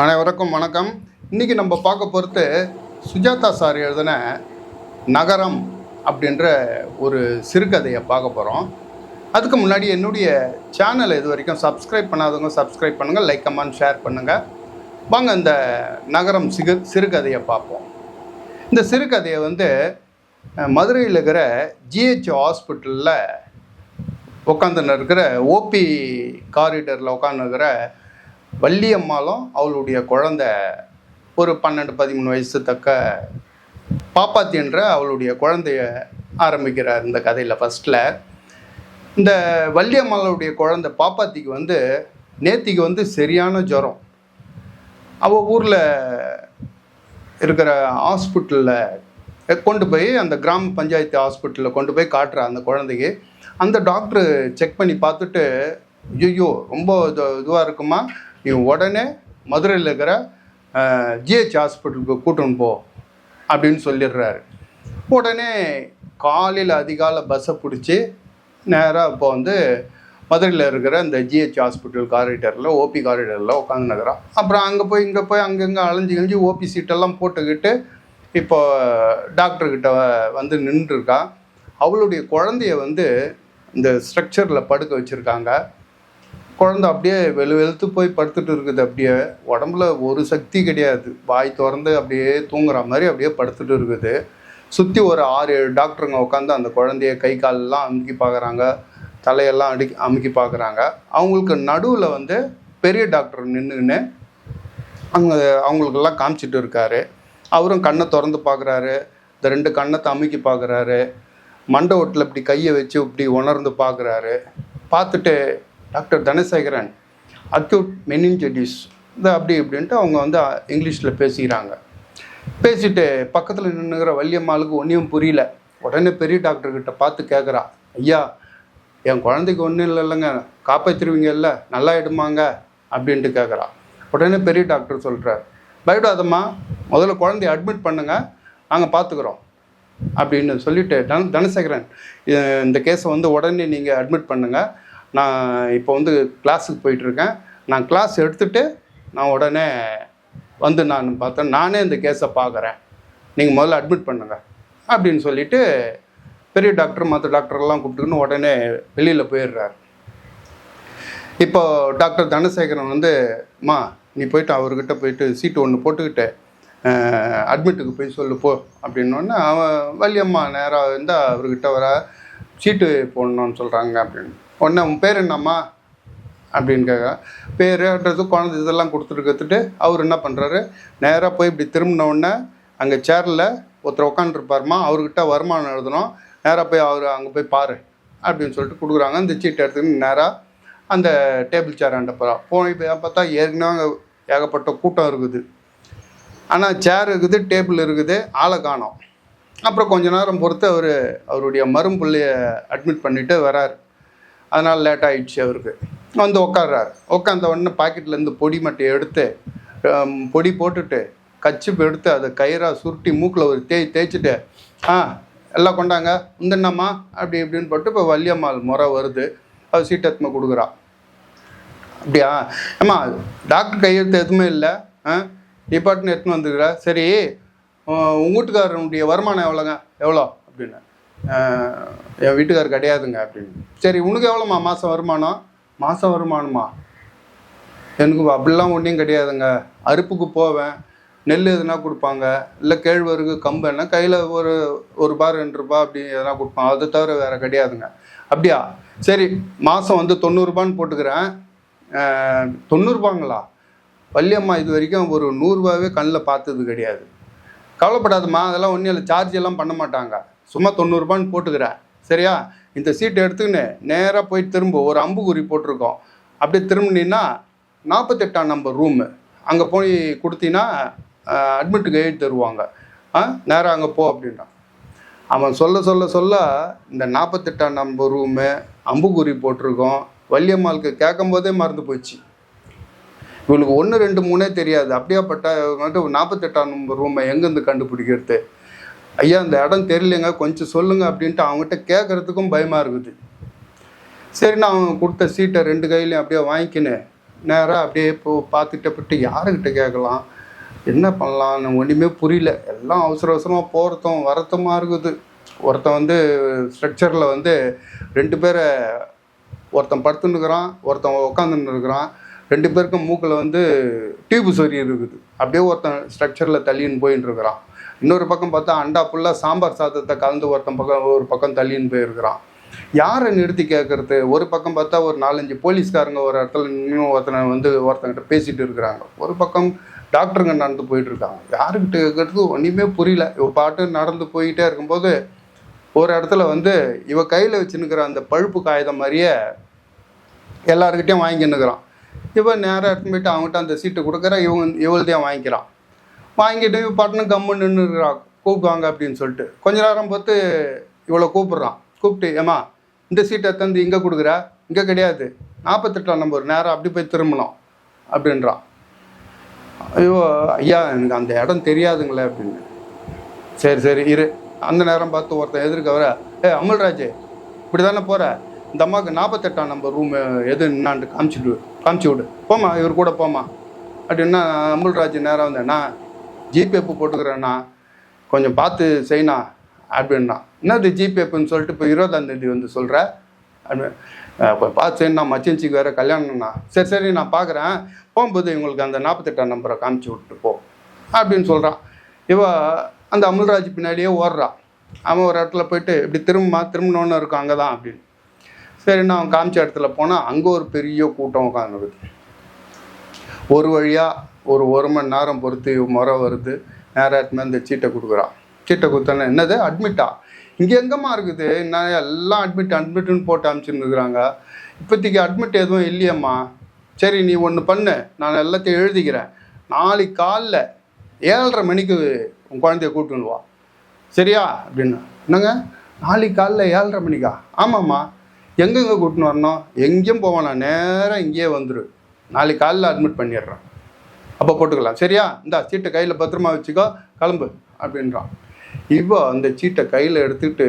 அனைவருக்கும் வணக்கம். இன்றைக்கி நம்ம பார்க்க பொறுத்து சுஜாதா சார் எழுதின நகரம் அப்படின்ற ஒரு சிறுகதையை பார்க்க போகிறோம் அதுக்கு முன்னாடி என்னுடைய சேனலை இது வரைக்கும் சப்ஸ்கிரைப் பண்ணாதவங்க சப்ஸ்கிரைப் பண்ணுங்கள் லைக் கமெண்ட் ஷேர் பண்ணுங்கள் வாங்க இந்த நகரம் சிறு சிறுகதையை பார்ப்போம். இந்த சிறுகதையை வந்து மதுரையில் இருக்கிற ஜிஹெச் ஹாஸ்பிட்டலில் உட்காந்துன்னு இருக்கிற ஓபி காரிடரில் உட்காந்துருக்கிற வள்ளியம்மாளும் அவளுடைய குழந்தை ஒரு பன்னெண்டு பதிமூணு வயசு தக்க பாப்பாத்தி என்ற அவளுடைய குழந்தைய ஆரம்பிக்கிறார் இந்த கதையில் ஃபஸ்ட்டில் இந்த வள்ளியம்மாளுடைய குழந்தை பாப்பாத்திக்கு வந்து நேத்திக்கு வந்து சரியான ஜுரம். அவள் ஊரில் இருக்கிற ஹாஸ்பிட்டலில் கொண்டு போய் அந்த கிராம பஞ்சாயத்து ஹாஸ்பிட்டலில் கொண்டு போய் காட்டுறா அந்த குழந்தைக்கு. அந்த டாக்டர் செக் பண்ணி பார்த்துட்டு ஐயோ ரொம்ப இது இதுவாக இருக்குமா? நீ உடனே மதுரையில் இருக்கிற ஜிஹெச் ஹாஸ்பிட்டலுக்கு கூட்டின்னு போ அப்படின்னு சொல்லிடுறாரு. உடனே காலையில் அதிகாலை பஸ்ஸை பிடிச்சி நேராக இப்போ வந்து மதுரையில் இருக்கிற இந்த ஜிஹெச் ஹாஸ்பிட்டல் காரிடரில் ஓபி காரிடரில் உட்காந்துனுக்குறான் அப்புறம் அங்கே போய் இங்கே போய் அங்கங்கே அலைஞ்சு கழிஞ்சு ஓபி சீட்டெல்லாம் போட்டுக்கிட்டு இப்போ டாக்டர்கிட்ட வந்து நின்றுருக்கா அவளுடைய குழந்தைய வந்து இந்த ஸ்ட்ரக்சரில் படுக்க வச்சுருக்காங்க. குழந்தை அப்படியே வெளு வெளுத்து போய் படுத்துட்டு இருக்குது அப்படியே. உடம்புல ஒரு சக்தி கிடையாது. வாய் திறந்து அப்படியே தூங்குற மாதிரி அப்படியே படுத்துட்டு இருக்குது. சுற்றி ஒரு ஆறு ஏழு டாக்டருங்க உட்காந்து அந்த குழந்தைய கை காலெல்லாம் அமுக்கி பார்க்குறாங்க தலையெல்லாம் அடி அமுக்கி பார்க்குறாங்க அவங்களுக்கு நடுவில் வந்து பெரிய டாக்டர் நின்றுன்னு அவங்க அவங்களுக்கெல்லாம் காமிச்சிட்டு இருக்காரு. அவரும் கண்ணை திறந்து பார்க்குறாரு இந்த ரெண்டு கண்ணத்தை அமுக்கி பார்க்குறாரு மண்டை ஓட்டில் இப்படி கையை வச்சு இப்படி உணர்ந்து பார்க்குறாரு பார்த்துட்டு டாக்டர் தனசேகரன் அக்யூட் மெனிஞ்சடிஸ் இந்த அப்படி இப்படின்ட்டு அவங்க வந்து இங்கிலீஷில் பேசிக்கிறாங்க. பேசிட்டு பக்கத்தில் நின்றுக்கிற வள்ளியம்மாளுக்கு ஒன்றையும் புரியல. உடனே பெரிய டாக்டர்கிட்ட பார்த்து கேட்குறா ஐயா என் குழந்தைக்கு ஒன்றும் இல்லைல்லங்க. காப்பாற்றிருவீங்கல்ல நல்லா நல்லாயிடுமாங்க அப்படின்ட்டு கேட்குறா உடனே பெரிய டாக்டர் சொல்கிறார் பயப்படாதம்மா முதல்ல குழந்தைய அட்மிட் பண்ணுங்கள் நாங்கள் பார்த்துக்குறோம் அப்படின்னு சொல்லிட்டு தன தனசேகரன் இந்த கேஸை வந்து உடனே நீங்கள் அட்மிட் பண்ணுங்கள் நான் இப்போ வந்து கிளாஸுக்கு போயிட்டுருக்கேன். நான் கிளாஸ் எடுத்துகிட்டு நான் உடனே வந்து நான் பார்த்தேன் நானே இந்த கேஸை பார்க்குறேன். நீங்கள் முதல்ல அட்மிட் பண்ணுங்க அப்படின்னு சொல்லிட்டு பெரிய டாக்டர் மற்ற டாக்டர்லாம் கூப்பிட்டுக்கின்னு உடனே வெளியில் போயிடுறார். இப்போ டாக்டர் தனசேகரன் வந்து அம்மா நீ போயிட்டு அவர்கிட்ட போயிட்டு சீட்டு ஒன்று போட்டுக்கிட்டு அட்மிட்டுக்கு போய் சொல்லு போ. அப்படின்னோடனே அவன் வள்ளியம்மா நேராக இருந்தால் அவர்கிட்ட வர சீட்டு போடணும்னு சொல்கிறாங்க அப்படின்னு. உடனே உன் பேர் என்னம்மா? அப்படின்னு கேட்க பேருன்றது குழந்தை இதெல்லாம் கொடுத்துருக்கத்துட்டு அவர் என்ன பண்ணுறாரு நேராக போய் இப்படி திரும்பின உடனே அங்கே சேரில் ஒருத்தர் உட்காந்துருப்பாருமா அவர்கிட்ட வருமானம் எழுதணும். நேராக போய் அவர் அங்கே போய் பாரு அப்படின்னு சொல்லிட்டு கொடுக்குறாங்க. அந்த சீட்டை எடுத்துக்கிட்டு நேராக அந்த டேபிள் சேர் ஆண்ட போகிறா போய் பார்த்தா ஏற்கனவே அங்கே ஏகப்பட்ட கூட்டம் இருக்குது. ஆனால் சேர் இருக்குது டேபிள் இருக்குது ஆளை காணோம். அப்புறம் கொஞ்ச நேரம் பொறுத்து அவர் அவருடைய மரும்பிள்ளைய அட்மிட் பண்ணிவிட்டு வராரு. அதனால் லேட் ஆகிடுச்சு அவருக்கு. வந்து உட்காடுறாரு உட்காந்த உடனே பாக்கெட்லேருந்து பொடி மட்டையை எடுத்து பொடி போட்டுட்டு கச்சிப்பு எடுத்து அதை கயிறாக சுருட்டி மூக்கில் ஒரு தேய் தேய்ச்சிட்டு ஆ எல்லாம் கொண்டாங்க. உந்தண்ணம்மா அப்படி இப்படின்னு போட்டு இப்போ வள்ளியம்மாள் முறை வருது. அது சீட்டத்மை கொடுக்குறா. அப்படியா? அம்மா டாக்டர் கையெழுத்து எதுவுமே இல்லை. ஆ டிபார்ட்மெண்ட் எடுத்துன்னு வந்துருக்குற. சரி உங்கள் உங்க வீட்டுக்காரனுடைய வருமானம் எவ்வளோங்க? எவ்வளோ? அப்படின்னு. என் வீட்டுக்கார் கிடையாதுங்க அப்படின்னு. சரி உனக்கு எவ்வளோம்மா மாதம் வருமானம்? மாதம் வருமானமா எனக்கு அப்படிலாம் ஒன்றும் கிடையாதுங்க. அறுப்புக்கு போவேன். நெல் எதுனா கொடுப்பாங்க. இல்லை கேழ்வரகு கம்பு என்ன கையில் ஒரு ஒரு ரூபா ரெண்டு ரூபா அப்படி எதனா கொடுப்பாங்க. அதை தவிர வேறு கிடையாதுங்க. அப்படியா? சரி மாதம் வந்து தொண்ணூறுபான்னு போட்டுக்கிறேன். ஆஹ், தொண்ணூறுபாங்களா வள்ளியம்மா இது வரைக்கும் ஒரு நூறுரூபாவே கண்ணில் பார்த்தது கிடையாது. கவலைப்படாதுமா அதெல்லாம் ஒன்றும் இல்லை. சார்ஜ் எல்லாம் பண்ண மாட்டாங்க. சும்மா தொண்ணூறுபான்னு போட்டுக்கிறேன் சரியா? இந்த சீட்டை எடுத்துக்கின்னு நேராக போய் திரும்ப. ஒரு அம்புக்குறி போட்டிருக்கோம். அப்படியே திரும்பினீங்கன்னா நாற்பத்தெட்டாம் நம்பர் ரூமு அங்கே போய் கொடுத்தீங்கன்னா அட்மிட்டுக்கு எழுதி தருவாங்க. ஆ நேராக அங்கே போ அப்படின்றான் அவன் சொல்ல சொல்ல சொல்ல இந்த நாற்பத்தெட்டாம் நம்பர் ரூமு அம்புக்குறி போட்டிருக்கோம். வள்ளியம்மாளுக்கு கேட்கும் போதே மறந்து போச்சு இவளுக்கு ஒன்று ரெண்டு மூணே தெரியாது. அப்படியாப்பட்ட வந்து நாற்பத்தெட்டாம் நம்பர் ரூமை எங்கேருந்து கண்டுபிடிக்கிறது? ஐயா இந்த இடம் தெரியலங்க கொஞ்சம் சொல்லுங்க அப்படின்ட்டு அவங்ககிட்ட கேட்கறதுக்கும் பயமாக இருக்குது. சரி நான் அவன் கொடுத்த சீட்டை ரெண்டு கையிலையும் அப்படியே வாங்கிக்கின்னு. நேராக அப்படியே இப்போ பார்த்துட்ட போட்டு யாருக்கிட்ட கேட்கலாம்? என்ன பண்ணலாம்னு ஒன்றுமே புரியல. எல்லாம் அவசர அவசரமாக போகிறதும் வரத்துமா இருக்குது. ஒருத்தன் வந்து ஸ்ட்ரக்சரில் வந்து ரெண்டு பேரை ஒருத்தன் படுத்துன்னுக்குறான் ஒருத்தன் உட்காந்துன்னு இருக்கிறான் ரெண்டு பேருக்கும் மூக்கில் வந்து டியூப் சொறி இருக்குது. அப்படியே ஒருத்தன் ஸ்ட்ரக்சரில் தள்ளின்னு போயின்னு இருக்கிறான் இன்னொரு பக்கம் பார்த்தா அண்டா ஃபுல்லாக சாம்பார் சாதத்தை கலந்து ஒருத்தன் பக்கம் ஒரு பக்கம் தள்ளின்னு போயிருக்கிறான். யாரை நிறுத்தி கேட்கறது ஒரு பக்கம் பார்த்தா ஒரு நாலஞ்சு போலீஸ்காரங்க ஒரு இடத்துல இன்னும் ஒருத்தனை வந்து ஒருத்தங்கிட்ட பேசிட்டு இருக்கிறாங்க. ஒரு பக்கம் டாக்டருங்க நடந்து போயிட்டுருக்காங்க. யாருக்கிட்ட கேட்கறது ஒன்றுமே புரியல. இவ பாட்டு நடந்து போயிட்டே இருக்கும்போது ஒரு இடத்துல வந்து இவ கையில் வச்சுன்னுக்கிற அந்த பழுப்பு காகிதம் மாதிரியே எல்லாருக்கிட்டையும் வாங்கின்னுக்குறான். இவன் நேராக எடுத்துன்னு போயிட்டு அவங்ககிட்ட அந்த சீட்டை கொடுக்குற. இவங்க இவள்தையும் வாங்கிக்கிறான். வாங்கிட்டு இவன் கம்மு நின்றுக்கிறான் கூப்பிடுவாங்க அப்படின்னு சொல்லிட்டு. கொஞ்ச நேரம் பார்த்து இவ்வளோ கூப்பிட்றான். கூப்பிட்டு ஏமா இந்த சீட்டை தந்து இங்கே கொடுக்குற? இங்கே கிடையாது. நாற்பத்தெட்டாம் நம்பர் நேரம் அப்படி போய் திரும்பணும். அப்படின்றான். ஐயோ ஐயா எனக்கு அந்த இடம் தெரியாதுங்களே அப்படின்னு. சரி சரி இரு. அந்த நேரம் பார்த்து ஒருத்தன் எதிர்க்க வர ஏ அமல்ராஜ் இப்படி தானே போகிற இந்த அம்மாவுக்கு நாற்பத்தெட்டாம் நம்பர் ரூம் எது என்னான்ட்டு காமிச்சிட்டு காமிச்சு விடு. போமா இவர் கூட போமா அப்படின்னா அமுல்ராஜ் நேரம் வந்தேன்னா ஜிபேப்பு போட்டுக்கிறேண்ணா கொஞ்சம் பார்த்து செய்யணா அப்படின்னா என்னது ஜிபேப்புன்னு சொல்லிட்டு இப்போ இருபதாந்தேதி வந்து சொல்கிற அப்படி இப்போ பார்த்து செய்யணா மச்சின்ச்சிக்கு வேறு கல்யாணம்ண்ணா சரி சரி நான் பார்க்குறேன் போகும்போது இவங்களுக்கு அந்த நாற்பத்தெட்டாம் நம்பரை காமிச்சு விட்டு போ அப்படின்னு சொல்கிறான் இவ அந்த அமுல்ராஜ் பின்னாடியே ஓடுறான் அவன் ஒரு இடத்துல போயிட்டு இப்படி திரும்ப திரும்பினோன்னு இருக்கும் அங்கே தான் அப்படின்னு. சரின்னு அவன் காமிச்ச இடத்துல போனால் அங்கே ஒரு பெரிய கூட்டம் உட்காந்துருக்குது ஒரு வழியாக ஒரு ஒரு மணி நேரம் பொறுத்து முறை வருது. நேரத்துமே அந்த சீட்டை கொடுக்குறான். சீட்டை கொடுத்தானே என்னது? அட்மிட்டா இங்கே எங்கம்மா இருக்குது? நான் எல்லாம் அட்மிட் அட்மிட்டுன்னு போட்டு அனுப்பிச்சுன்னு இருக்கிறாங்க இப்போதைக்கு அட்மிட் எதுவும் இல்லையம்மா. சரி நீ ஒன்று பண்ணு. நான் எல்லாத்தையும் எழுதிக்கிறேன். நாளைக்கு காலைல ஏழரை மணிக்கு உன் குழந்தைய கூட்டுன்னு வா. சரியா? அப்படின்னு. என்னங்க? நாளைக்கு காலைல ஏழரை மணிக்கா? ஆமாம்மா. எங்கெங்கே கூட்டின்னு வரணும்? எங்கேயும் போவேன் நான் நேராக இங்கேயே வந்துடு நாளைக்கு காலைல அட்மிட் பண்ணிடுறேன். அப்போ போட்டுக்கலாம். சரியா? இந்தா சீட்டை கையில் பத்திரமா வச்சுக்கோ கிளம்பு அப்படின்றான். இவ அந்த சீட்டை கையில் எடுத்துக்கிட்டு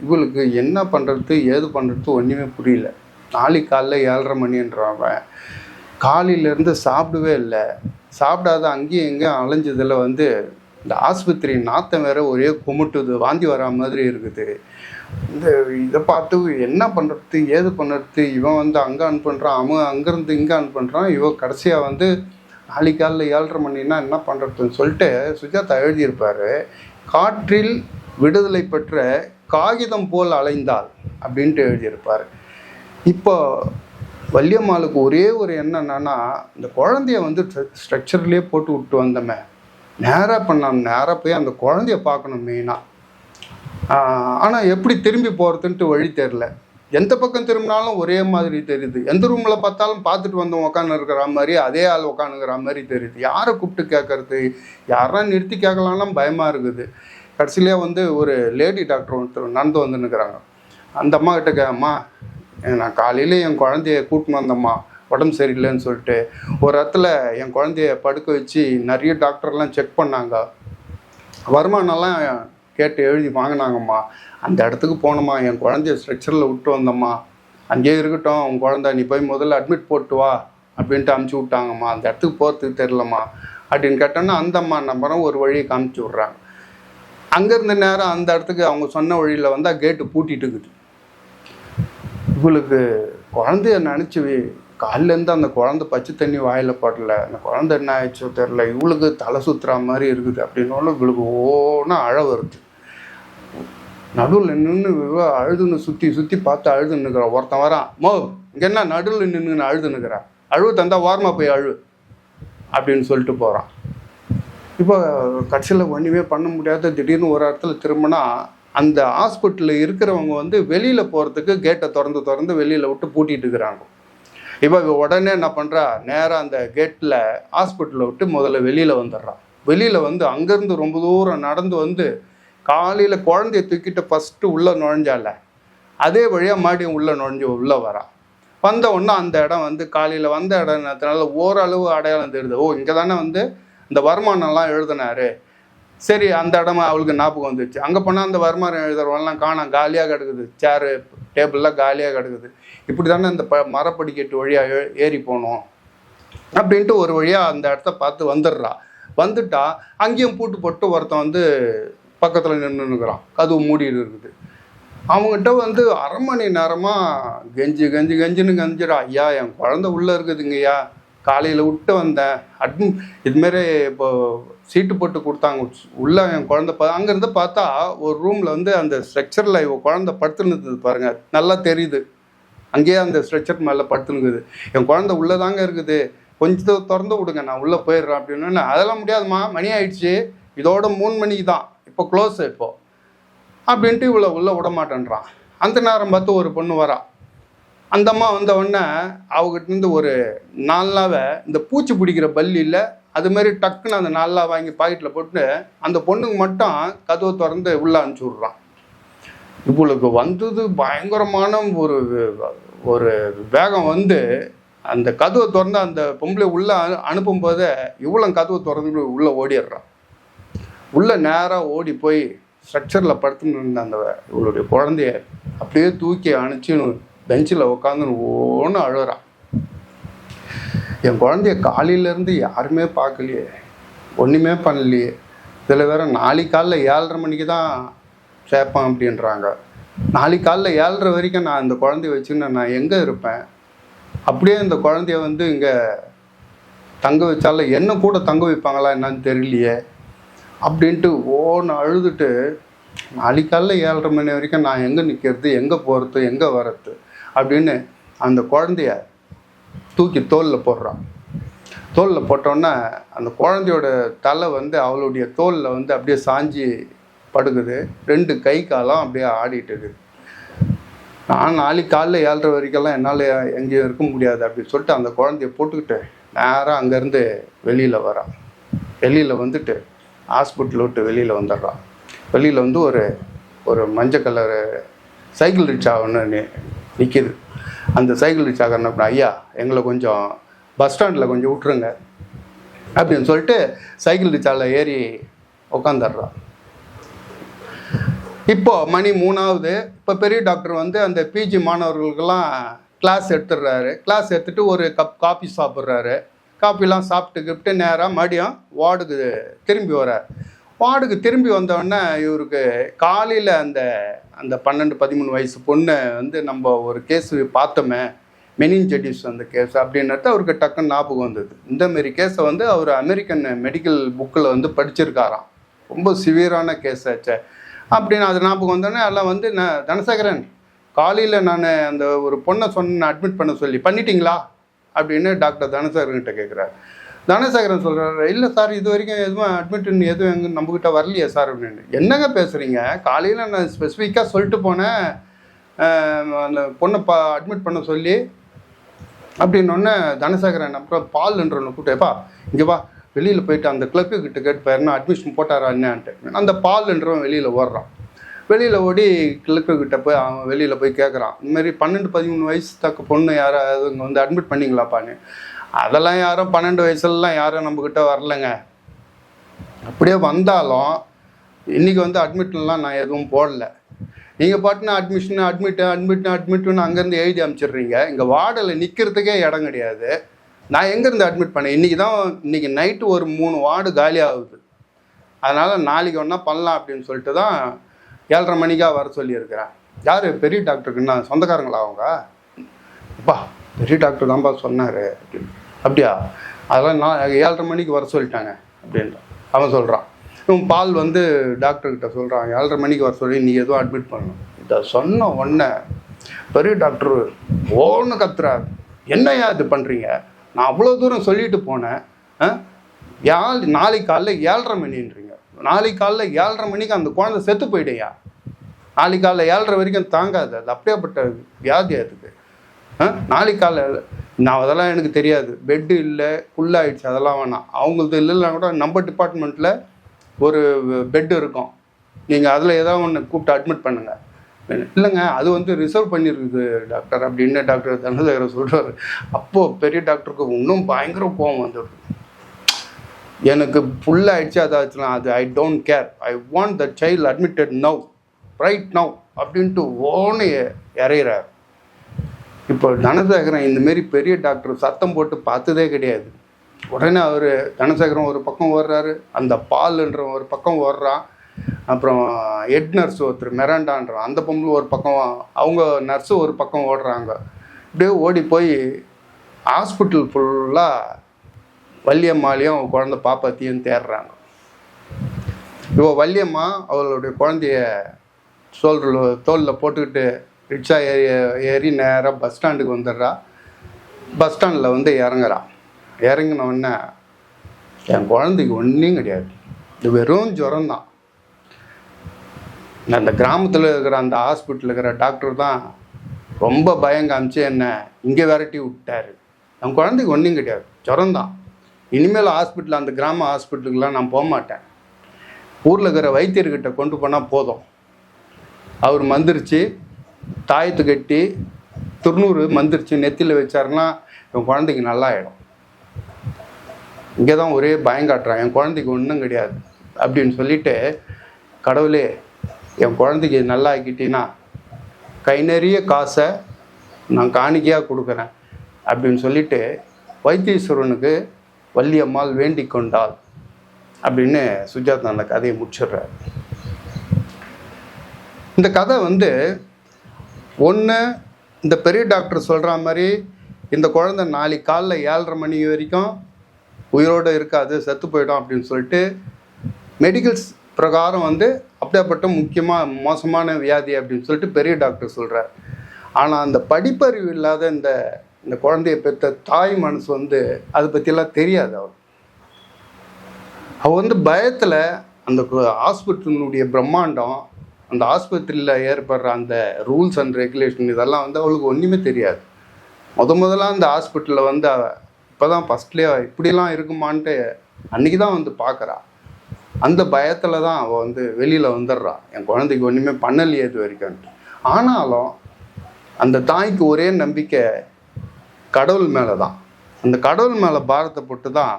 இவளுக்கு என்ன பண்ணுறது ஏது பண்ணுறது ஒன்றுமே புரியல. நாளைக்கு காலைல ஏழரை மணின்றான் காலையிலேருந்து சாப்பிடவே இல்லை. சாப்பிடாத அங்கேயும் எங்கேயும் அலைஞ்சதில் வந்து இந்த ஆஸ்பத்திரி நாத்தம் வேற ஒரே குமுட்டுது வாந்தி வரா மாதிரி இருக்குது. இந்த இதை பார்த்து என்ன பண்ணுறது ஏது பண்ணுறது இவன் வந்து அங்கே அனுப்புன்றான் அவன் அங்கேருந்து இங்கே அனுப்புன்றான் இவன் கடைசியாக வந்து நாளைக்கு காலைல ஏழரை மணின்னா என்ன பண்ணுறதுன்னு சொல்லிட்டு சுஜாதா எழுதியிருப்பார் காற்றில் விடுதலை பெற்ற காகிதம் போல் அலைந்தால் அப்படின்ட்டு எழுதியிருப்பார். இப்போ வள்ளியம்மாளுக்கு ஒரே ஒரு எண்ணம் என்னன்னா இந்த குழந்தைய வந்து ஸ்ட்ரக்சர்லேயே போட்டு விட்டு வந்தோமே நேராக பண்ண நேராக போய் அந்த குழந்தைய பார்க்கணும் மெயினாக ஆனால் எப்படி திரும்பி போகிறதுன்ட்டு வழி தெரில எந்த பக்கம் திரும்பினாலும் ஒரே மாதிரி தெரியுது. எந்த ரூமில் பார்த்தாலும் பார்த்துட்டு வந்து உட்காந்து இருக்கிற மாதிரி அதே ஆள் உக்காந்துக்கிற மாதிரி தெரியுது. யாரை கூப்பிட்டு கேட்கறது யாரா நிறுத்தி கேட்கலாம்லாம் பயமாக இருக்குது. கடைசியிலே வந்து ஒரு லேடி டாக்டர் ஒருத்தர் நடந்து வந்துன்னுக்குறாங்க. அந்த அம்மா கிட்ட கேம்மா நான் காலையில் என் குழந்தைய கூட்டின்னு வந்தம்மா. உடம்பு சரியில்லைன்னு சொல்லிட்டு ஒரு இடத்துல என் குழந்தைய படுக்க வச்சு நிறைய டாக்டர்லாம் செக் பண்ணாங்க. வருமானம்லாம் கேட்டு எழுதி வாங்கினாங்கம்மா. அந்த இடத்துக்கு போனோம்மா என் குழந்தைய ஸ்ட்ரக்சரில் விட்டு வந்தம்மா. அங்கேயே இருக்கட்டும். உன் குழந்த நீ போய் முதல்ல அட்மிட் போட்டு வா அப்படின்ட்டு அமுச்சு விட்டாங்கம்மா. அந்த இடத்துக்கு போகிறதுக்கு தெரிலம்மா அப்படின்னு கேட்டோன்னா அந்தம்மா நம்பரும் ஒரு வழியை காமிச்சு விட்றாங்க. அங்கேருந்து நேரம் அந்த இடத்துக்கு அவங்க சொன்ன வழியில் வந்தால் கேட்டு பூட்டிட்டு இருக்குது. இவளுக்கு குழந்தைய நினச்சி காலிலேருந்து அந்த குழந்தை பச்சை தண்ணி வாயில் படல. அந்த குழந்தை என்ன ஆயிடுச்சோ தெரில இவளுக்கு தலை சுற்றுற மாதிரி இருக்குது அப்படின்னாலும் இவளுக்கு ஓனா அழ வருது. நடுவில் நின்று அழுதுன்னு சுற்றி சுற்றி பார்த்து அழுது நிற்கிறான் ஒருத்தன் வரான் மோ இங்கே என்ன நடுவில் நின்று அழுது நிற்கிறான் அழுவு தந்தா ஓரமாக போய் அழு அப்படின்னு சொல்லிட்டு போகிறான் இப்போ கட்சியில் ஒன்றுமே பண்ண முடியாத திடீர்னு ஒரு இடத்துல திரும்பினா அந்த ஹாஸ்பிட்டலில் இருக்கிறவங்க வந்து வெளியில் போகிறதுக்கு கேட்டை திறந்து திறந்து வெளியில் விட்டு பூட்டிகிட்டு இருக்கிறாங்க. இப்போ இவ உடனே என்ன பண்ணுறா நேராக அந்த கேட்டில் ஹாஸ்பிட்டலில் விட்டு முதல்ல வெளியில் வந்துடுறான் வெளியில் வந்து அங்கேருந்து ரொம்ப தூரம் நடந்து வந்து காலையில் குழந்தைய தூக்கிட்டு ஃபஸ்ட்டு உள்ளே நுழைஞ்சால அதே வழியாக மறுபடியும் உள்ளே நுழைஞ்சு உள்ளே வரா. வந்த உடனே அந்த இடம் வந்து காலையில் வந்த இடம்னால ஓரளவு அடையாளம் தெரியுது. ஓ இங்கே தானே வந்து இந்த வருமானம்லாம் எழுதினாரு. சரி அந்த இடம் அவளுக்கு ஞாபகம் வந்துச்சு அங்கே போனால் அந்த வருமானம் எழுதுறவங்கலாம் காணாம் காலியாக கிடக்குது. சேரு டேபிள்லாம் காலியாக கிடக்குது. இப்படி தானே இந்த ப மரப்படிக்கட்டு வழியாக ஏறி போனோம். அப்படின்ட்டு ஒரு வழியாக அந்த இடத்த பார்த்து வந்துடுறா. வந்துட்டா அங்கேயும் பூட்டு போட்டு ஒருத்தன் வந்து பக்கத்தில் நின்றுனுக்குறான் கதவு மூடிட்டு இருக்குது. அவங்ககிட்ட வந்து அரை மணி நேரமாக கெஞ்சி கெஞ்சி கெஞ்சின்னு கெஞ்சிடா ஐயா என் குழந்த உள்ளே இருக்குதுங்கய்யா. காலையில் விட்டு வந்தேன். அட்மி இதுமாரி இப்போ சீட்டு போட்டு கொடுத்தாங்க. உள்ளே என் குழந்த பா அங்கேருந்து பார்த்தா ஒரு ரூமில் வந்து அந்த ஸ்ட்ரக்சரில் இவ குழந்த படுத்துன்னு இருந்தது பாருங்கள் நல்லா தெரியுது. அங்கேயே அந்த ஸ்ட்ரெச்சர் மேலே படுத்துனுக்குது என் குழந்த உள்ளே தாங்க இருக்குது. கொஞ்சம் திறந்து விடுங்க நான் உள்ளே போயிடுறேன் அப்படின்னு அதெல்லாம் முடியாதும்மா மணி ஆயிடுச்சு. இதோட மூணு மணிக்கு தான். இப்போ க்ளோஸ் இப்போ. அப்படின்ட்டு இவ்வளோ உள்ளே விட மாட்டேன்றான். அந்த நேரம் பார்த்து ஒரு பொண்ணு வரா. அந்த அம்மா வந்த உடனே அவகிட்டேருந்து ஒரு நாலாவை இந்த பூச்சி பிடிக்கிற பல்லியில் அது மாதிரி டக்குன்னு அந்த நாளாக வாங்கி பாக்கெட்டில் போட்டு அந்த பொண்ணுக்கு மட்டும் கதவை திறந்து உள்ளே அனுப்பிச்சி விட்றான். இவளுக்கு வந்தது பயங்கரமான ஒரு ஒரு வேகம் வந்து அந்த கதவை திறந்து அந்த பொம்பளை உள்ளே அனு அனுப்பும்போதே இவ்வளோ கதவை திறந்து உள்ளே ஓடிடுறான். உள்ளே நேராக ஓடி போய் ஸ்ட்ரக்சரில் படுத்துன்னு இருந்த அந்த இவளுடைய குழந்தைய அப்படியே தூக்கி அணைச்சின்னு பெஞ்சில் உட்காந்து ஓன்னு அழுகிறான். என் குழந்தைய காலையிலேருந்து யாருமே பார்க்கலையே ஒன்றுமே பண்ணலையே. இதில் வேற நாளைக்கு காலைல ஏழரை மணிக்கு தான் சேர்ப்பான் அப்படின்றாங்க. நாளைக்கு காலைல ஏழரை வரைக்கும் நான் இந்த குழந்தைய வச்சுன்னு நான் எங்கே இருப்பேன்? அப்படியே இந்த குழந்தைய வந்து இங்கே தங்க வச்சால என்ன கூட தங்க வைப்பாங்களா என்னன்னு தெரியலையே. அப்படின்ட்டு ஓன்னு அழுதுட்டு நாளைக்கு காலைல ஏழரை மணி வரைக்கும் நான் எங்கே நிற்கிறது எங்கே போகிறது எங்கே வர்றது அப்படின்னு அந்த குழந்தைய தூக்கி தோலில் போடுறான். தோலில் போட்டோன்னே அந்த குழந்தையோட தலை வந்து அவளுடைய தோலில் வந்து அப்படியே சாஞ்சி படுக்குது. ரெண்டு கை காலம் அப்படியே ஆடிட்டு இருக்குது நான் நாளைக்கு காலைல ஏழரை வரைக்கெல்லாம் என்னால் எங்கேயும் இருக்க முடியாது அப்படின்னு சொல்லிட்டு அந்த குழந்தைய போட்டுக்கிட்டு நேராக அங்கேருந்து வெளியில் வரான். வெளியில் வந்துட்டு ஹாஸ்பிட்டல் விட்டு வெளியில் வந்துடுறான். வெளியில் வந்து ஒரு ஒரு மஞ்சள் கலரு சைக்கிள் ரிக்ஷா ஒன்று நிற்கிது அந்த சைக்கிள் ரிக்ஷாக்காரன் அப்படி ஐயா எங்களை கொஞ்சம் பஸ் ஸ்டாண்டில் கொஞ்சம் விட்ருங்க அப்படின்னு சொல்லிட்டு சைக்கிள் ரிக்ஷாவில் ஏறி உக்காந்துடுறான். இப்போ மணி மூணாவது. இப்போ பெரிய டாக்டர் வந்து அந்த பிஜி மாணவர்களுக்கெல்லாம் கிளாஸ் எடுத்துடுறாரு. கிளாஸ் எடுத்துட்டு ஒரு கப் காஃபி சாப்பிட்றாரு. காஃபிலாம் சாப்பிட்டு கிப்ட்டு நேராக மறுபடியும் வார்டுக்கு திரும்பி வர்றார். வார்டுக்கு திரும்பி வந்தோடனே இவருக்கு காலையில் அந்த அந்த பன்னெண்டு பதிமூணு வயசு பொண்ணை வந்து நம்ம ஒரு கேஸ் பார்த்தோமே. மெனின்ஜெடிஸ் அந்த கேஸ் அப்படின்னுட்டு அவருக்கு டக்குன்னு ஞாபகம் வந்தது. இந்த மாரி கேஸை வந்து அவர் அமெரிக்கன் மெடிக்கல் புக்கில் வந்து படிச்சிருக்காராம். ரொம்ப சிவியரான கேஸ் அப்படின்னு அது ஞாபகம் வந்தோடனே எல்லாம் வந்து நான் தனசேகரன் காலையில் நான் அந்த ஒரு பொண்ணை சொன்ன அட்மிட் பண்ண சொல்லி பண்ணிட்டீங்களா? அப்படின்னு டாக்டர் தனசேகரன்கிட்ட கேட்குறாரு தனசேகரன் சொல்கிறாரு இல்லை சார் இது வரைக்கும் எதுவும் அட்மிட் எதுவும் எங்க நம்மக்கிட்ட வரலையே சார் அப்படின்னு. என்னங்க பேசுகிறீங்க காலையில் நான் ஸ்பெசிஃபிக்காக சொல்லிட்டு போனேன். அந்த பொண்ணை பா அட்மிட் பண்ண சொல்லி அப்படின்னொன்னே தனசேகரன் அப்புறம் பால்ன்றவனை கூப்பிட்டேப்பா இங்கே வா. வெளியில் போயிட்டு அந்த கிளர்க்கு கிட்ட கேட்டு பாருன்னா அட்மிஷன் போட்டாரா என்னன்ட்டு. அந்த பால்ன்றவன் வெளியில் ஓடுறான். வெளியில் ஓடி கிளக்கு கிட்ட போய் அவன் வெளியில் போய் கேட்குறான் இந்தமாரி பன்னெண்டு பதிமூணு வயசு தக்க பொண்ணு யாராவது இங்கே வந்து அட்மிட் பண்ணிங்களாப்பான்னு அதெல்லாம் யாரும் பன்னெண்டு வயசுலலாம் யாரும் நம்மக்கிட்ட வரலைங்க. அப்படியே வந்தாலும் இன்றைக்கி வந்து அட்மிட்லாம் நான் எதுவும் போடல. நீங்கள் பாட்டுன்னு அட்மிஷன் அட்மிட்டு அட்மிட்டு அட்மிட்டுன்னு அங்கேருந்து எழுதி அனுப்பிச்சிடுறீங்க இங்கே வார்டில் நிற்கிறதுக்கே இடம் கிடையாது. நான் எங்கேருந்து அட்மிட் பண்ணேன்? இன்றைக்கி தான் இன்றைக்கி நைட்டு ஒரு மூணு வார்டு காலி ஆகுது. அதனால் நாளைக்கு ஒன்றா பண்ணலாம் அப்படின்னு சொல்லிட்டு தான் ஏழரை மணிக்காக வர சொல்லியிருக்கிறேன் யார்? பெரிய டாக்டருக்குன்னா சொந்தக்காரங்களா அவங்க? அப்பா பெரிய டாக்டர் தான்ப்பா சொன்னார். அப்படின்னு அப்படியா? அதெல்லாம் நான் ஏழரை மணிக்கு வர சொல்லிட்டாங்க அப்படின்ட்டு அவன் சொல்கிறான் இவன் பால் வந்து டாக்டர்கிட்ட சொல்கிறான் ஏழரை மணிக்கு வர சொல்லி நீ எதுவும் அட்மிட் பண்ணணும். இதை சொன்ன உடனே பெரிய டாக்டர் ஓன்னு கத்துறாரு. என்னையா இது பண்ணுறீங்க நான் அவ்வளோ தூரம் சொல்லிட்டு போனேன் ஆ? யாழ் நாளைக்கு காலைல ஏழரை மணின்றீங்க. நாளைக்கு காலைல ஏழரை மணிக்கு அந்த குழந்தை செத்து போயிடுயா? நாளைக்கு காலைல ஏழரை வரைக்கும் தாங்காது அது அப்படியேப்பட்ட வியாதி அதுக்கு ஆ? நாளைக்கு காலைல நான் அதெல்லாம் எனக்கு தெரியாது. பெட்டு இல்லை ஃபுல்லாகிடுச்சு அதெல்லாம் வேணாம். அவங்களது இல்லைன்னா கூட நம்ம டிபார்ட்மெண்ட்டில் ஒரு பெட் இருக்கும். நீங்கள் அதில் ஏதாவது ஒன்று கூப்பிட்டு அட்மிட் பண்ணுங்கள் இல்லைங்க அது வந்து ரிசர்வ் பண்ணியிருக்குது டாக்டர் அப்படின்னு டாக்டர் தனசேகரன் சொல்கிறாரு அப்போது பெரிய டாக்டருக்கு இன்னும் பயங்கர கோவம் வந்துடுது. எனக்கு ஃபுல் ஆயிடுச்சு அதாச்சுலாம் அது I don't care I want the child admitted now right now அப்படின்ட்டு ஓன்னு இறையிறார். இப்போ தனசேகரன் இந்த மாரி பெரிய டாக்டர் சத்தம் போட்டு பார்த்ததே கிடையாது. உடனே அவர் தனசேகரன் ஒரு பக்கம் ஓடுறாரு அந்த பால்ன்ற ஒரு பக்கம் ஓடுறான். அப்புறம் ஹெட் நர்ஸ் ஒருத்தர் மெரண்டான்றான் அந்த பொம்பளை ஒரு பக்கம் அவங்க நர்ஸு ஒரு பக்கம் ஓடுறாங்க. இப்படியே ஓடி போய் ஹாஸ்பிட்டல் ஃபுல்லாக வள்ளியம்மாலையும் அவங்க குழந்த பாப்பாத்தையும் தேடுறாங்க. இவ வள்ளியம்மா அவளுடைய குழந்தைய சோல்ரில் தோலில் போட்டுக்கிட்டு ரிக்ஷா ஏறி ஏறி நேராக பஸ் ஸ்டாண்டுக்கு வந்துடுறா. பஸ் ஸ்டாண்டில் வந்து இறங்குறா. இறங்கின உடனே என் குழந்தைக்கு ஒன்றும் கிடையாது. இது வெறும் ஜுரம் தான் அந்த கிராமத்தில் இருக்கிற அந்த ஹாஸ்பிட்டலில் இருக்கிற டாக்டர் தான் ரொம்ப பயம் காமிச்சு என்ன இங்கே விரட்டி விட்டாரு. என் குழந்தைக்கு ஒன்றும் கிடையாது. ஜுரம் தான். இனிமேல் ஹாஸ்பிட்டல் அந்த கிராம ஹாஸ்பிட்டலுக்குலாம் நான் போக மாட்டேன். ஊரில் இருக்கிற வைத்தியர்கிட்ட கொண்டு போனால் போதும். அவர் மந்திரிச்சு தாயத்து கட்டி துர்நூறு மந்திரிச்சு நெத்தியில் வச்சாருன்னா என் குழந்தைக்கு நல்லா ஆகிடும் இங்கே தான் ஒரே பயம் காட்டுறான். என் குழந்தைக்கு ஒன்றும் கிடையாது. அப்படின்னு சொல்லிட்டு கடவுளே என் குழந்தைக்கு நல்லா ஆக்கிட்டீங்கன்னா கை நிறைய காசை நான் காணிக்கையாக கொடுக்குறேன் அப்படின்னு சொல்லிட்டு வைத்தீஸ்வரனுக்கு வள்ளியம்மாள் வேண்டிக் கொண்டாள் அப்படின்னு சுஜாதா அந்த கதையை முடிச்சிடுறார். இந்த கதை வந்து ஒன்று இந்த பெரிய டாக்டர் சொல்கிற மாதிரி இந்த குழந்தை நாளைக்கு காலைல ஏழரை மணி வரைக்கும் உயிரோடு இருக்காது செத்து போயிடும் அப்படின்னு சொல்லிட்டு மெடிக்கல்ஸ் பிரகாரம் வந்து அப்படியாப்பட்ட முக்கியமாக மோசமான வியாதி அப்படின்னு சொல்லிட்டு பெரிய டாக்டர் சொல்கிறார் ஆனால் அந்த படிப்பறிவு இல்லாத இந்த இந்த குழந்தைய பெற்ற தாய் மனசு வந்து அதை பற்றியெல்லாம் தெரியாது அவர் அவள் வந்து பயத்தில் அந்த ஹாஸ்பிட்டலினுடைய பிரம்மாண்டம் அந்த ஆஸ்பத்திரியில் ஏற்படுற அந்த ரூல்ஸ் அண்ட் ரெகுலேஷன் இதெல்லாம் வந்து அவளுக்கு ஒன்றுமே தெரியாது. முத முதல்ல அந்த ஹாஸ்பிட்டலில் வந்து இப்போ தான் ஃபஸ்ட்லேயே இப்படிலாம் இருக்குமான்ட்டு அன்றைக்கி தான் வந்து பார்க்குறா அந்த பயத்தில் தான் அவள் வந்து வெளியில் வந்துடுறா. என் குழந்தைக்கு ஒன்றுமே பண்ணலையே இது வரைக்கும். ஆனாலும் அந்த தாய்க்கு ஒரே நம்பிக்கை கடவுள் மேலே தான் அந்த கடவுள் மேலே பாரத்தை போட்டு தான்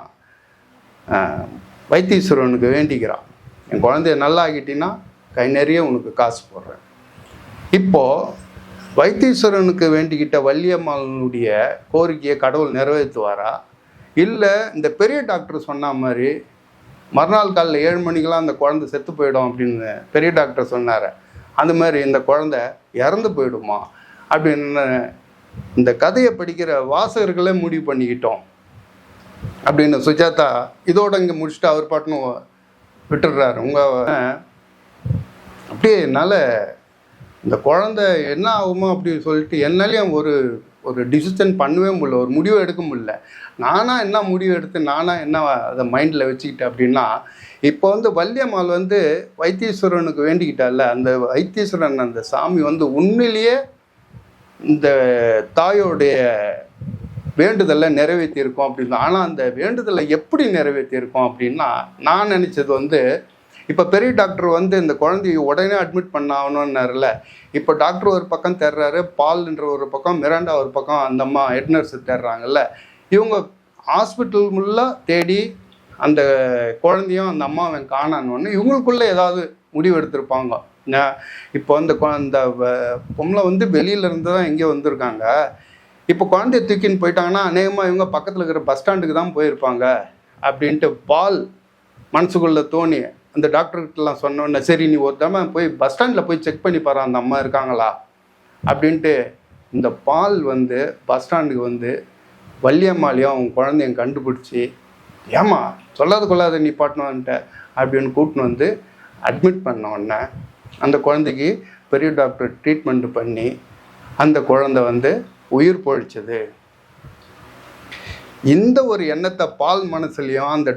வைத்தீஸ்வரனுக்கு வேண்டிக்கிறான் என் குழந்தைய நல்லா ஆகிட்டின்னா கை நிறைய உனக்கு காசு போடுறேன். இப்போது வைத்தீஸ்வரனுக்கு வேண்டிக்கிட்ட வள்ளியம்மாளுடைய கோரிக்கையை கடவுள் நிறைவேற்றுவாரா? இல்லை இந்த பெரிய டாக்டர் சொன்ன மாதிரி மறுநாள் காலையில் ஏழு மணிக்கெலாம் அந்த குழந்தை செத்து போயிடும் அப்படின்னு பெரிய டாக்டர் சொன்னார். அந்த மாதிரி இந்த குழந்தை இறந்து போயிடுமா? அப்படின்னு இந்த கதையை படிக்கிற வாசகர்களே முடிவு பண்ணிக்கிட்டோம். அப்படின்னு சுஜாதா இதோட இங்கே முடிச்சுட்டு அவர் பாட்டுன்னு விட்டுடுறாரு. உங்கள் அப்படியே என்னால் இந்த குழந்தை என்ன ஆகுமோ அப்படின்னு சொல்லிட்டு என்னாலையும் ஒரு ஒரு டிசிஷன் பண்ணவே முடியல ஒரு முடிவு எடுக்க முடியல. நானாக என்ன முடிவு எடுத்து நானாக என்ன அதை மைண்டில் வச்சுக்கிட்டேன் அப்படின்னா இப்போ வந்து வள்ளியம்மாள் வந்து வைத்தீஸ்வரனுக்கு வேண்டிக்கிட்டால அந்த வைத்தீஸ்வரன் அந்த சாமி வந்து உண்மையிலேயே இந்த தாயோடைய வேண்டுதலை நிறைவேற்றியிருக்கோம் அப்படின்னு. ஆனால் அந்த வேண்டுதலை எப்படி நிறைவேற்றியிருக்கோம் அப்படின்னா நான் நினச்சது வந்து இப்போ பெரிய டாக்டர் வந்து இந்த குழந்தைய உடனே அட்மிட் பண்ணாகணும்னாருல இப்போ டாக்டர் ஒரு பக்கம் தேடுறாரு பால்ன்ற ஒரு பக்கம் மிராண்டா ஒரு பக்கம் அந்த அம்மா ஹெட் நர்ஸ் தேடுறாங்கல்ல. இவங்க ஹாஸ்பிட்டல் முல்லா தேடி அந்த குழந்தையும் அந்த அம்மாவை காணான்னு இவங்களுக்குள்ளே ஏதாவது முடிவு எடுத்திருப்பாங்க. இப்போ அந்த அந்த வ- பொம்பளை வந்து வெளியில இருந்து தான் எங்கேயோ வந்திருக்காங்க. இப்போ குழந்தைய தூக்கின்னு போயிட்டாங்கன்னா அநேகமாக இவங்க பக்கத்தில் இருக்கிற பஸ் ஸ்டாண்டுக்கு தான் போயிருப்பாங்க. அப்படின்ட்டு பால் மனசுக்குள்ள தோணி அந்த டாக்டர்கிட்டலாம் சொன்னோன்னே சரி நீ ஒரு தடவை போய் பஸ் ஸ்டாண்டில் போய் செக் பண்ணி பாரு அந்த அம்மா இருக்காங்களா? அப்படின்ட்டு இந்த பால் வந்து பஸ் ஸ்டாண்டுக்கு வந்து வள்ளியம்மாளையும் அவங்க குழந்தைய கண்டுபிடிச்சி ஏம்மா சொல்லாத கொள்ளாத நீ பாட்டணுன்ட்ட அப்படின்னு கூட்டின்னு வந்து அட்மிட் பண்ண உடனே அந்த குழந்தைக்கு பெரிய டாக்டர் ட்ரீட்மெண்ட் பண்ணி அந்த குழந்தை வந்து உயிர் பொழிச்சது இந்த ஒரு எண்ணத்தை பால் மனசுலையும் அந்த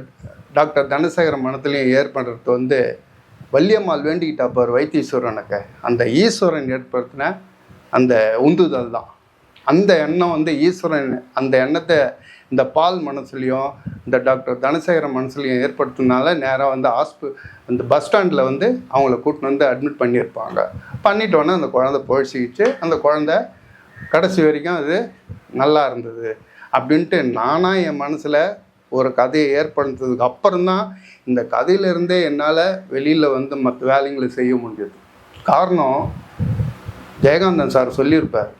டாக்டர் தனசேகர மனத்துலையும் ஏற்படுறது வந்து வள்ளியம்மாள் வேண்டிக்கிட்டா பார் வைத்தீஸ்வரனுக்கு. அந்த ஈஸ்வரன் ஏற்படுத்தின அந்த உந்துதல் தான். அந்த எண்ணம் வந்து ஈஸ்வரன் அந்த எண்ணத்தை இந்த பால் மனசுலையும் இந்த டாக்டர் தனசேகர மனசுலையும் ஏற்படுத்தினால நேராக வந்து ஹாஸ்பி அந்த பஸ் ஸ்டாண்டில் வந்து அவங்கள கூட்டின்னு வந்து அட்மிட் பண்ணியிருப்பாங்க. பண்ணிட்டோன்னே அந்த குழந்தை பொழிச்சிக்கிச்சு அந்த குழந்தை கடைசி வரைக்கும் அது நல்லா இருந்தது. அப்படின்ட்டு நானாக என் மனசில் ஒரு கதையை ஏற்படுத்ததுக்கு அப்புறம்தான் இந்த கதையிலேருந்தே என்னால் வெளியில் வந்து மற்ற வேலைங்களை செய்ய முடிஞ்சது காரணம் ஜெயகாந்தன் சார் சொல்லியிருப்பார்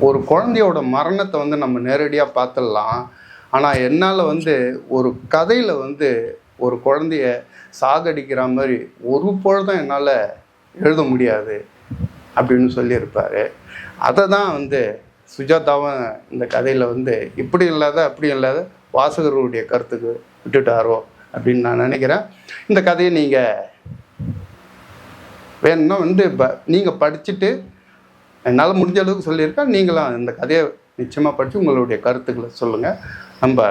ஒரு குழந்தையோட மரணத்தை வந்து நம்ம நேரடியாக பார்த்துடலாம். ஆனால் என்னால் வந்து ஒரு கதையில் வந்து ஒரு குழந்தைய சாகடிக்கிற மாதிரி ஒரு பொழுதும் என்னால் எழுத முடியாது அப்படின்னு சொல்லியிருப்பார். அதை தான் வந்து சுஜாதாவும் இந்த கதையில் வந்து இப்படி இல்லாத அப்படி இல்லாத வாசகர்களுடைய கருத்துக்கு விட்டுட்டாரோ அப்படின்னு நான் நினைக்கிறேன். இந்த கதையை நீங்கள் வேணும்னா வந்து ப நீங்கள் படிச்சுட்டு என்னால் முடிஞ்ச அளவுக்கு சொல்லியிருக்கேன் நீங்களும் இந்த கதையை நிச்சயமாக படித்து உங்களுடைய கருத்துக்களை சொல்லுங்கள் நம்ம